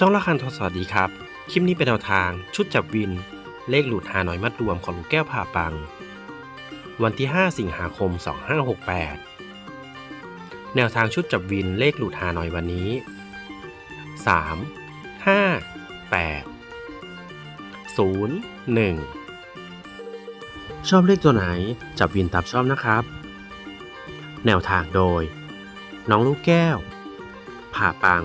ช่องละคันทศสวัสดีครับ คลิปนี้เป็นแนวทาง ชุดจับวิน เลขหลุดหาน้อยมัดรวมของลูกแก้วผ่าปัง วันที่ 5 สิงหาคม 2568 แนวทางชุดจับวินเลขหลุดหาน้อยวันนี้ 3 5 8 0 1ชอบเลขตัวไหนจับวินตามชอบนะครับ แนวทางโดย น้องลูกแก้ว ผ่าปัง